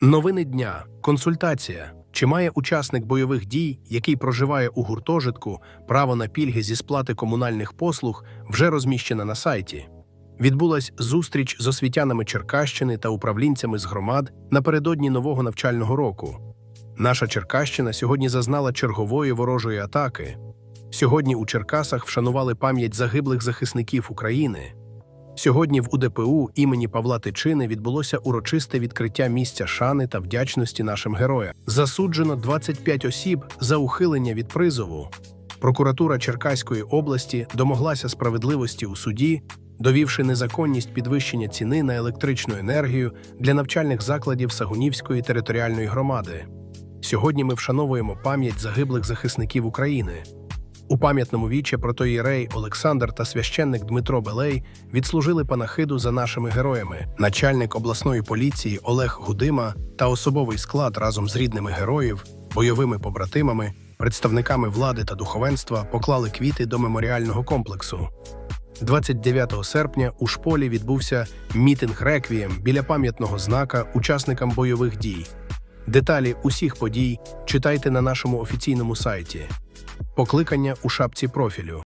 Новини дня. Консультація. Чи має учасник бойових дій, який проживає у гуртожитку, право на пільги зі сплати комунальних послуг, вже розміщена на сайті. Відбулась зустріч з освітянами Черкащини та управлінцями з громад напередодні нового навчального року. Наша Черкащина сьогодні зазнала чергової ворожої атаки. Сьогодні у Черкасах вшанували пам'ять загиблих захисників України. Сьогодні в УДПУ імені Павла Тичини відбулося урочисте відкриття місця шани та вдячності нашим героям. Засуджено 25 осіб за ухилення від призову. Прокуратура Черкаської області домоглася справедливості у суді, довівши незаконність підвищення ціни на електричну енергію для навчальних закладів Сагунівської територіальної громади. Сьогодні ми вшановуємо пам'ять загиблих захисників України. У пам'ятному віче протоїрей Олександр та священник Дмитро Белей відслужили панахиду за нашими героями. Начальник обласної поліції Олег Гудима та особовий склад разом з рідними героїв, бойовими побратимами, представниками влади та духовенства поклали квіти до меморіального комплексу. 29 серпня у шполі відбувся мітинг реквієм біля пам'ятного знака учасникам бойових дій. Деталі усіх подій читайте на нашому офіційному сайті. Покликання у шапці профілю.